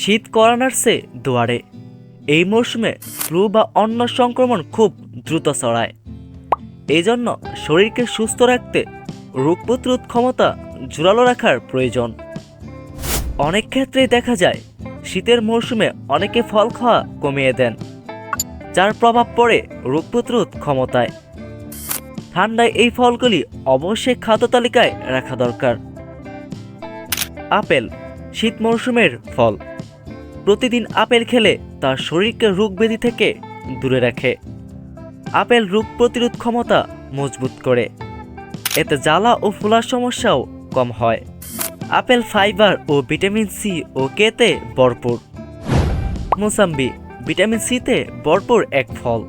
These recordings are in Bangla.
শীত নাড়ছে দুয়ারে। এই মরশুমে ফ্লু বা অন্য সংক্রমণ খুব দ্রুত ছড়ায়। এই জন্য শরীরকে সুস্থ রাখতে রোগ প্রতিরোধ ক্ষমতা জোরালো রাখার প্রয়োজন। অনেক ক্ষেত্রেই দেখা যায়, শীতের মরশুমে অনেকে ফল খাওয়া কমিয়ে দেন, যার প্রভাব পড়ে রোগ প্রতিরোধ ক্ষমতায়। ঠান্ডায় এই ফলগুলি অবশ্যই খাদ্য তালিকায় রাখা দরকার। আপেল, শীত মরশুমের ফল। প্রতিদিন আপেল খেলে তার শরীরকে রোগ ব্যাধি থেকে দূরে রাখে। আপেল রোগ প্রতিরোধ ক্ষমতা মজবুত করে। এতে জ্বালা ও ফোলার সমস্যাও কম হয়। আপেল ফাইবার ও ভিটামিন সি ও কেতে ভরপুর। মোসাম্বি, ভিটামিন সিতে ভরপুর এক ফল।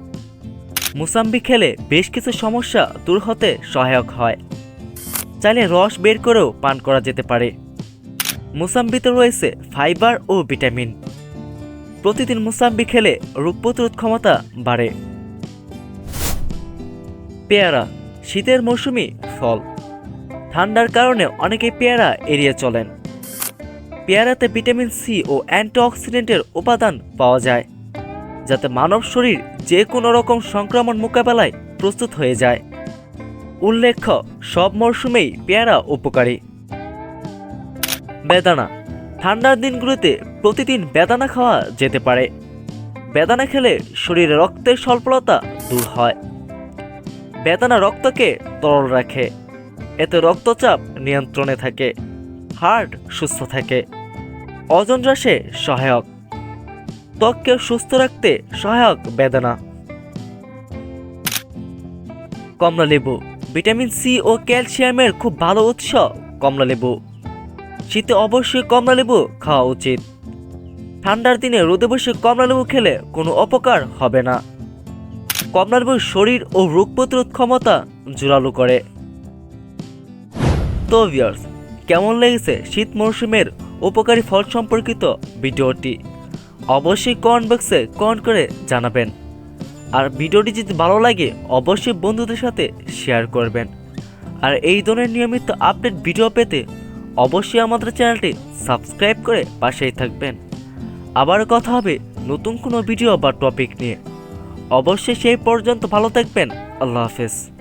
মুসাম্বি খেলে বেশ কিছু সমস্যা দূর হতে সহায়ক হয়। চাইলে রস বের করেও পান করা যেতে পারে। মুসাম্বিতে রয়েছে ফাইবার ও ভিটামিন। প্রতিদিন মুসাম্বি খেলে রোগ প্রতিরোধ ক্ষমতা বাড়ে। পেয়ারা, শীতের মৌসুমি ফল। ঠান্ডার কারণে অনেকে পেয়ারা এড়িয়ে চলেন। পেয়ারাতে ভিটামিন সি ও অ্যান্টিঅক্সিডেন্টের উপাদান পাওয়া যায়, যাতে মানব শরীর যে কোনো রকম সংক্রমণ মোকাবেলায় প্রস্তুত হয়ে যায়। উল্লেখ্য, সব মরশুমেই পেয়ারা উপকারী। বেদানা। ঠান্ডার দিনগুলোতে প্রতিদিন বেদানা খাওয়া যেতে পারে। বেদানা খেলে শরীরে রক্তের স্বল্পলতা দূর হয়। বেদানা রক্তকে তরল রাখে। এতে রক্তচাপ নিয়ন্ত্রণে থাকে। হার্ট সুস্থ থাকে। ওজন হ্রাসে সহায়ক। ত্বককে সুস্থ রাখতে সহায়ক বেদানা। কমলা লেবু ভিটামিন সি ও ক্যালসিয়ামের খুব ভালো উৎস কমলা লেবু শীতে অবশ্যই কমলা লেবু খাওয়া উচিত। ঠান্ডার দিনে রোদে বসে কমলা লেবু খেলে কোনো অপকার হবে না। কমলা লেবুর শরীর ও রোগ প্রতিরোধ ক্ষমতা জোরালো করে। তো ভিউয়ার্স কেমন লেগেছে শীত মরশুমের উপকারী ফল সম্পর্কিত ভিডিওটি? অবশ্যই কমেন্ট বক্সে কমেন্ট করে জানাবেন। আর ভিডিওটি যদি ভালো লাগে, অবশ্যই বন্ধুদের সাথে শেয়ার করবেন। আর এই ধরনের নিয়মিত আপডেট ভিডিও পেতে অবশ্যই আমাদের চ্যানেলটি সাবস্ক্রাইব করে পাশেই থাকবেন। আবার কথা হবে নতুন কোনো ভিডিও বা টপিক নিয়ে। অবশ্যই সেই পর্যন্ত ভালো থাকবেন। আল্লাহ হাফেজ।